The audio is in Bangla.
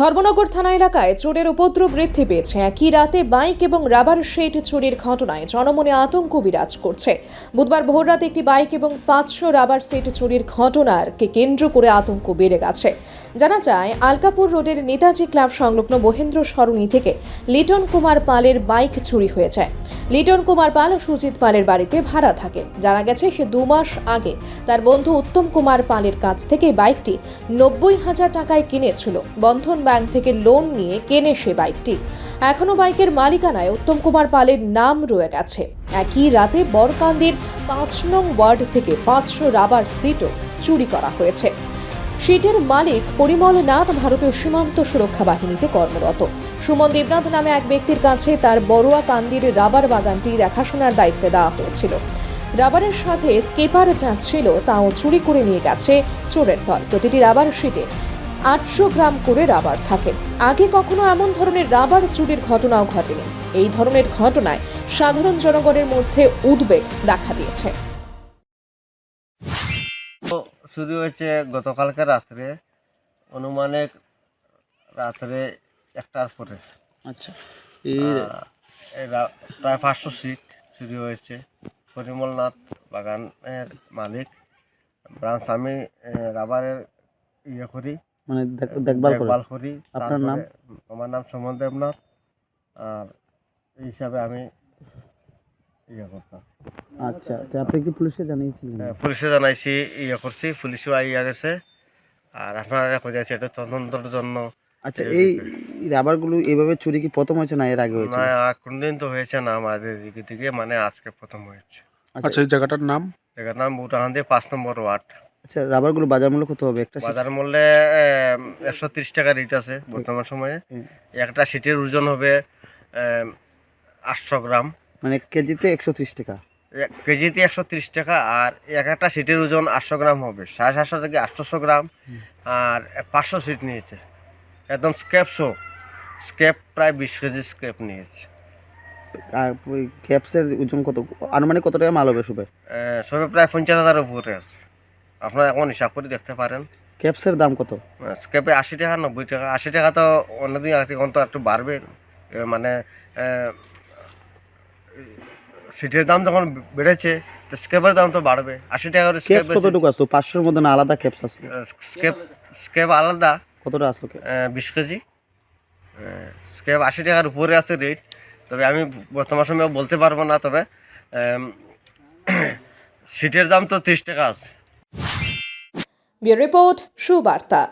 ধর্মনগর থানা এলাকায় চোরের উপদ্রব বৃদ্ধি পেয়েছে। একই রাতে বাইক এবং রাবার শেড চুরির ঘটনায় জনমনে আতঙ্ক বিরাজ করছে। বুধবার ভোররাতে একটি বাইক এবং পাঁচশো রাবার সেট চুরির ঘটনারকে কেন্দ্র করে আতঙ্ক বেড়ে গেছে। জানা যায়, আলকাপুর রোডের নেতাজি ক্লাব সংলগ্ন মহেন্দ্র সরণি থেকে লিটন কুমার পালের বাইক চুরি হয়ে যায় লিটন কুমার পাল সুজিত পালের বাড়িতে ভাড়া থাকে। জানা গেছে, সে দু মাস আগে তার বন্ধু উত্তম কুমার পালের কাছ থেকে বাইকটি নব্বই হাজার টাকায় কিনেছিল। বন্ধন ব্যাংক থেকে লোন নিয়ে কেনে সে বাইকটি। এখনও বাইকের মালিকানায় উত্তম কুমার পালের নাম রয়ে গেছে। একই রাতে বরকান্দির পাঁচ নং ওয়ার্ড থেকে পাঁচশো রাবার সিটও চুরি করা হয়েছে। সিটের মালিক পরিমল নাথ ভারতীয় সীমান্ত সুরক্ষা বাহিনীতে কর্মরত। সুমন দেবনাথ নামে এক ব্যক্তির কাছে তার বড়ুয়া কান্দির রাবার বাগানটি দেখাশোনার দায়িত্বে দেওয়া হয়েছিল। রাবারের সাথে স্কেপার যা ছিল, তাও চুরি করে নিয়ে গেছে চোরের দল। প্রতিটি রাবার শিটে আটশো গ্রাম করে রাবার থাকে। আগে কখনো এমন ধরনের রাবার চুরির ঘটনাও ঘটেনি। এই ধরনের ঘটনায় সাধারণ জনগণের মধ্যে উদ্বেগ দেখা দিয়েছে। তো শুরু হয়েছে গতকালকে রাত্রে অনুমানিক রাত্রে একটার পরে। আচ্ছা প্রায় পাঁচশো সিট শুরু হয়েছে। পরিমলনাথ বাগানের মালিক ব্রাঞ্চ আমি রাবারের ইয়ে করি। মানে দেখভাল দেখভাল করি আপনার নাম? আমার নাম সুমন দেবনাথ আর এই হিসাবে আমি ইয়ে করতাম। আচ্ছা তো আপনি কি পুলিশে জানিয়েছিলেন? হ্যাঁ, পুলিশে জানাইছি ইয়ে করছি পুলিশও আইয়া গেছে। আর আপনারা কোথায় এটা তদন্তের জন্য। আচ্ছা এই রাবারগুলো এইভাবে চুরি কি প্রথম হয়েছে না এর আগে হয়েছে? না আর কোনদিন তো হয়েছে না আমাদের দিকে থেকে মানে আজকে প্রথম হয়েছে। আচ্ছা এই জায়গাটার নাম? জায়গার নাম বুটাহান্দি পাঁচ নম্বর ওয়ার্ড। আচ্ছা রাবারগুলো বাজার মূল্য কত হবে? একটা বাজার মূল্যে একশো তিরিশ টাকা রেট আছে বর্তমান সময়ে। হুম। একটা সিটের ওজন হবে আটশো গ্রাম। মানে কেজিতে একশো ত্রিশ টাকা। কেজিতে একশো তিরিশ টাকা আর এক একটা সিটের ওজন আটশো গ্রাম হবে। সাড়ে সাতশো থেকে আটশোশো গ্রাম আর পাঁচশো সিট নিয়েছে। একদম স্ক্যাপ শো স্ক্যাপ প্রায় বিশ কেজি স্ক্যাপ নিয়েছে। আর ক্যাপসের ওজন কত? আনুমানিক কত টাকা মাল হবে আহ, সবে প্রায় পঞ্চাশ হাজার উপরে আছে। আপনারা এখন হিসাব করে দেখতে পারেন। ক্যাপসের দাম কত? স্কেপে আশি টাকা নব্বই টাকা আশি টাকা তো অন্যদিন এখন তো একটু বাড়বে। মানে সিটের দাম যখন বেড়েছে তো স্কেপের দাম তো বাড়বে। আশি টাকা করে স্কেপ কতটুকু আসতো পাঁচশোর মধ্যে না আলাদা ক্যাপস আসলো? স্কেপ স্কেপ আলাদা। কতটা আহ, বিশ কেজি। স্কেপ আশি টাকার উপরে আছে রেট। তবে আমি বর্তমান সময় বলতে পারব না তবে সিটের দাম তো ত্রিশ টাকা আছে। Bureau report Subarta.